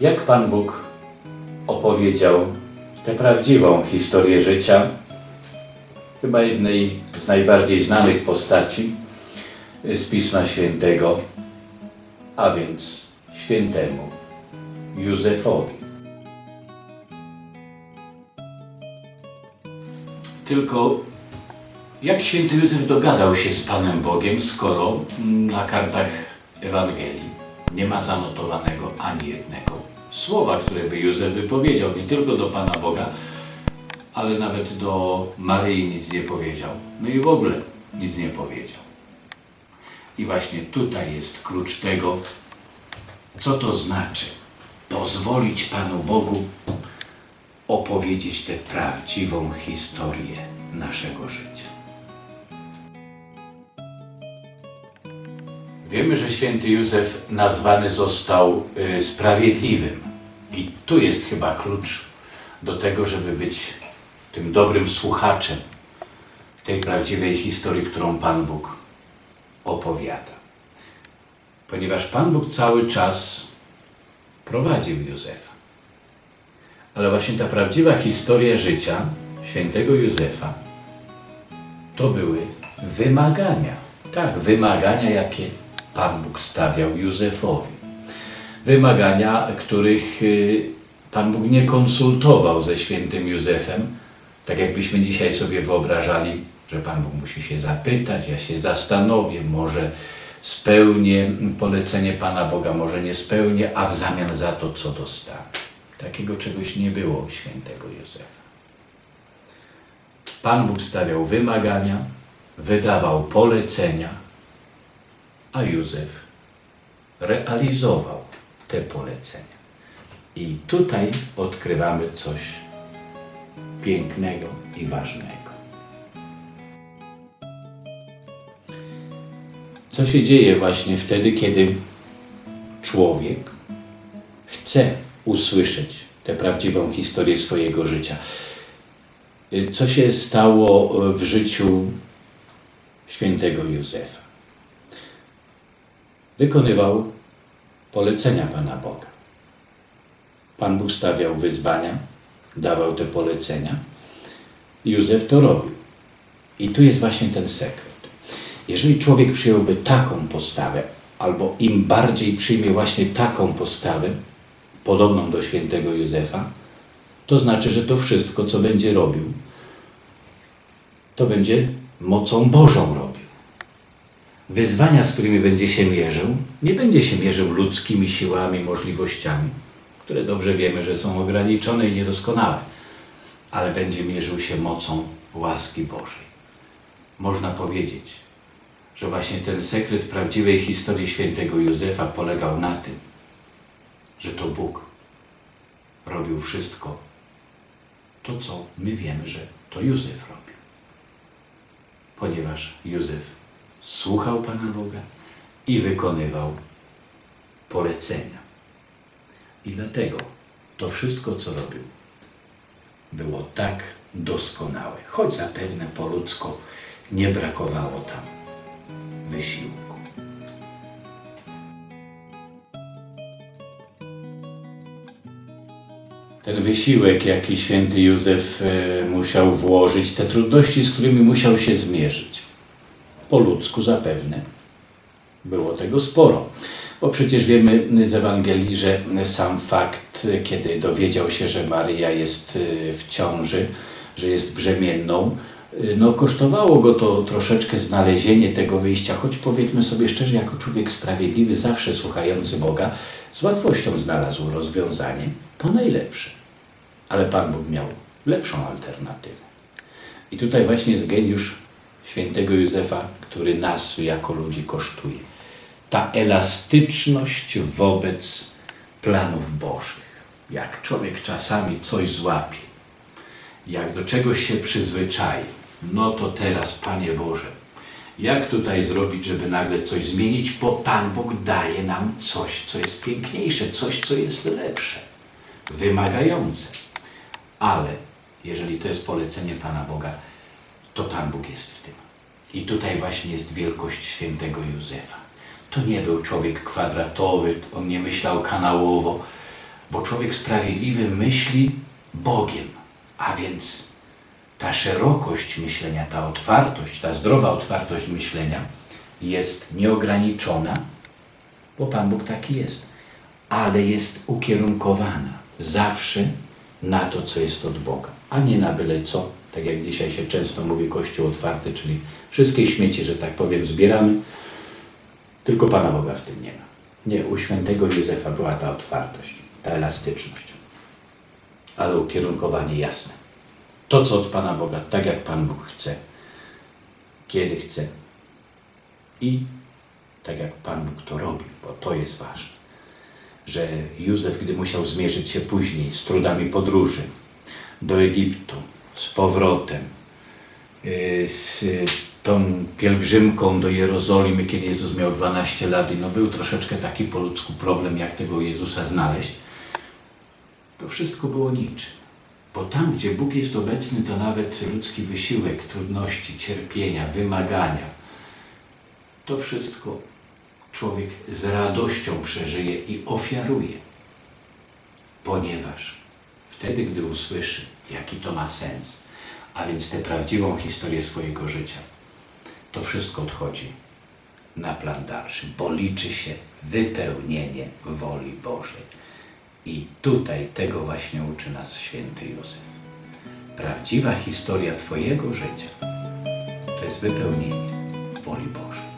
Jak Pan Bóg opowiedział tę prawdziwą historię życia, chyba jednej z najbardziej znanych postaci z Pisma Świętego, a więc świętemu Józefowi. Tylko jak święty Józef dogadał się z Panem Bogiem, skoro na kartach Ewangelii nie ma zanotowanego ani jednego słowa, które by Józef wypowiedział nie tylko do Pana Boga, ale nawet do Maryi nic nie powiedział. No i w ogóle nic nie powiedział. I właśnie tutaj jest klucz tego, co to znaczy pozwolić Panu Bogu opowiedzieć tę prawdziwą historię naszego życia. Wiemy, że święty Józef nazwany został y, sprawiedliwym. I tu jest chyba klucz do tego, żeby być tym dobrym słuchaczem tej prawdziwej historii, którą Pan Bóg opowiada. Ponieważ Pan Bóg cały czas prowadził Józefa. Ale właśnie ta prawdziwa historia życia świętego Józefa to były wymagania. Tak, wymagania, jakie Pan Bóg stawiał Józefowi. Wymagania, których y, Pan Bóg nie konsultował ze świętym Józefem, tak jakbyśmy dzisiaj sobie wyobrażali, że Pan Bóg musi się zapytać, ja się zastanowię, może spełnię polecenie Pana Boga, może nie spełnię, a w zamian za to co dostanę. Takiego czegoś nie było u świętego Józefa. Pan Bóg stawiał wymagania, wydawał polecenia, a Józef realizował te polecenia. I tutaj odkrywamy coś pięknego i ważnego. Co się dzieje właśnie wtedy, kiedy człowiek chce usłyszeć tę prawdziwą historię swojego życia? Co się stało w życiu świętego Józefa? Wykonywał polecenia Pana Boga. Pan Bóg stawiał wyzwania, dawał te polecenia. Józef to robił. I tu jest właśnie ten sekret. Jeżeli człowiek przyjąłby taką postawę, albo im bardziej przyjmie właśnie taką postawę, podobną do świętego Józefa, to znaczy, że to wszystko, co będzie robił, to będzie mocą Bożą robił. Wyzwania, z którymi będzie się mierzył, nie będzie się mierzył ludzkimi siłami, możliwościami, które dobrze wiemy, że są ograniczone i niedoskonałe, ale będzie mierzył się mocą łaski Bożej. Można powiedzieć, że właśnie ten sekret prawdziwej historii świętego Józefa polegał na tym, że to Bóg robił wszystko to, co my wiemy, że to Józef robił. Ponieważ Józef słuchał Pana Boga i wykonywał polecenia. I dlatego to wszystko, co robił, było tak doskonałe, choć zapewne po ludzku nie brakowało tam wysiłku. Ten wysiłek, jaki święty Józef e, musiał włożyć, te trudności, z którymi musiał się zmierzyć, po ludzku zapewne było tego sporo. Bo przecież wiemy z Ewangelii, że sam fakt, kiedy dowiedział się, że Maryja jest y, w ciąży, że jest brzemienną, y, no kosztowało go to troszeczkę znalezienie tego wyjścia, choć powiedzmy sobie szczerze, jako człowiek sprawiedliwy, zawsze słuchający Boga, z łatwością znalazł rozwiązanie, to najlepsze. Ale Pan Bóg miał lepszą alternatywę. I tutaj właśnie jest geniusz świętego Józefa, który nas jako ludzi kosztuje. Ta elastyczność wobec planów Bożych. Jak człowiek czasami coś złapie, jak do czegoś się przyzwyczai, no to teraz, Panie Boże, jak tutaj zrobić, żeby nagle coś zmienić, bo Pan Bóg daje nam coś, co jest piękniejsze, coś, co jest lepsze, wymagające. Ale jeżeli to jest polecenie Pana Boga, to Pan Bóg jest w tym. I tutaj właśnie jest wielkość świętego Józefa. To nie był człowiek kwadratowy, on nie myślał kanałowo, bo człowiek sprawiedliwy myśli Bogiem, a więc ta szerokość myślenia, ta otwartość, ta zdrowa otwartość myślenia jest nieograniczona, bo Pan Bóg taki jest, ale jest ukierunkowana zawsze na to, co jest od Boga, a nie na byle co, tak jak dzisiaj się często mówi Kościół otwarty, czyli wszystkie śmieci, że tak powiem, zbieramy, tylko Pana Boga w tym nie ma. Nie, u świętego Józefa była ta otwartość, ta elastyczność, ale ukierunkowanie jasne. To, co od Pana Boga, tak jak Pan Bóg chce, kiedy chce i tak jak Pan Bóg to robi, bo to jest ważne. Że Józef, gdy musiał zmierzyć się później z trudami podróży do Egiptu, z powrotem, yy, z yy, tą pielgrzymką do Jerozolimy, kiedy Jezus miał 12 lat i no był troszeczkę taki po ludzku problem, jak tego Jezusa znaleźć, to wszystko było niczym. Bo tam, gdzie Bóg jest obecny, to nawet ludzki wysiłek, trudności, cierpienia, wymagania, to wszystko człowiek z radością przeżyje i ofiaruje. Ponieważ wtedy, gdy usłyszy, jaki to ma sens, a więc tę prawdziwą historię swojego życia, to wszystko odchodzi na plan dalszy, bo liczy się wypełnienie woli Bożej. I tutaj tego właśnie uczy nas święty Józef. Prawdziwa historia Twojego życia to jest wypełnienie woli Bożej.